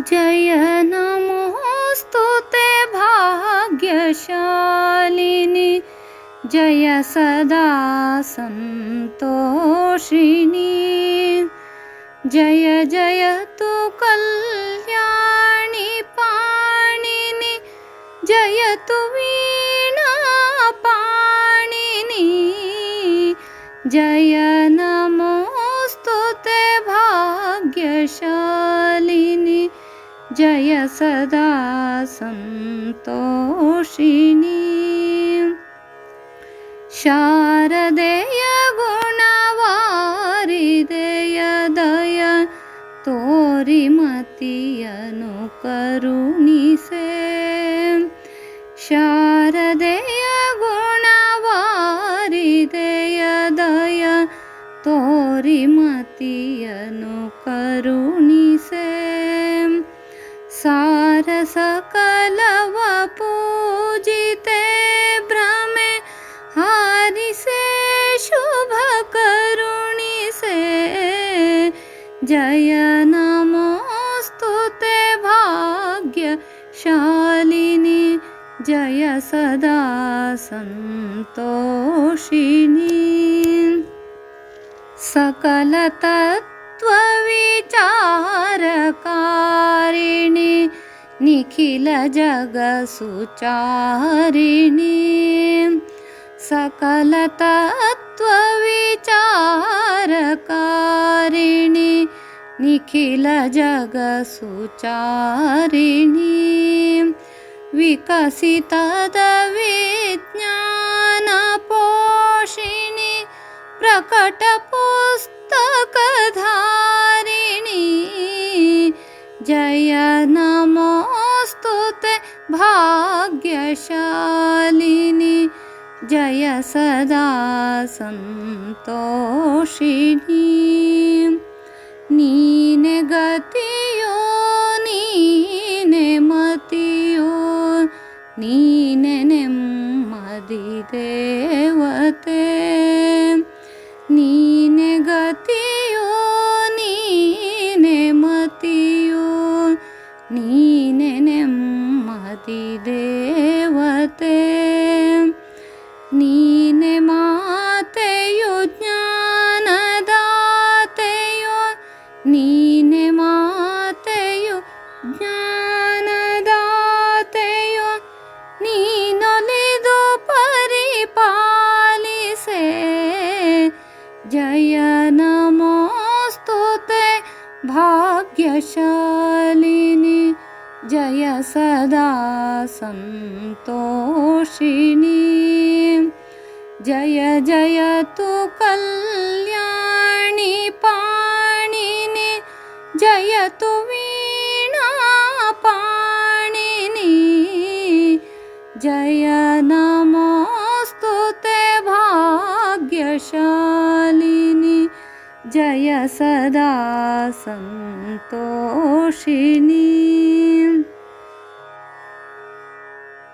जय नमोऽस्तु ते भाग्यशालिनि। जय सदा सन्तोषिणी। जय जय तु कल्याणि पाणिनि। जय तु वीणा पाणिनि जय नमोऽस्तु भाग्यशालिनि जय सदा सन्तोषिणी। शारदेय गुणवारिदेय दय तोरिमतियनु करुणिसे शारदेय करुणिसे सारसकलव पूजिते भ्रमे हारिसे शुभकरुणिसे जय नमोऽस्तु ते भाग्यशालिनि जय सदा सन्तोषिणी सकलतत्त्वविचारकारिणि निखिलजगसुचारिणि सकलतत्त्वविचारकारिणि निखिलजगसुचारिणि विकसितदविज्ञानपोषिणि प्रकटपुस्तकधारिणि जय नमोऽस्तु ते भाग्यशालिनि। जय सदा सन्तोषिणी। नीनगतियो नीन मतियो नीन मदिदेवते देवते नीन मातयो ज्ञानदातेयो नीन मातेयो ज्ञानदातेयो नीनलिदुपरिपालिषे जय नमस्तु ते भाग्यश सदा सन्तोषिणी। जय जय तु कल्याणि पाणिनि। जय तु वीणा पाणिनि। जय नमोऽस्तु ते भाग्यशालिनि। जय सदा सन्तोषिणी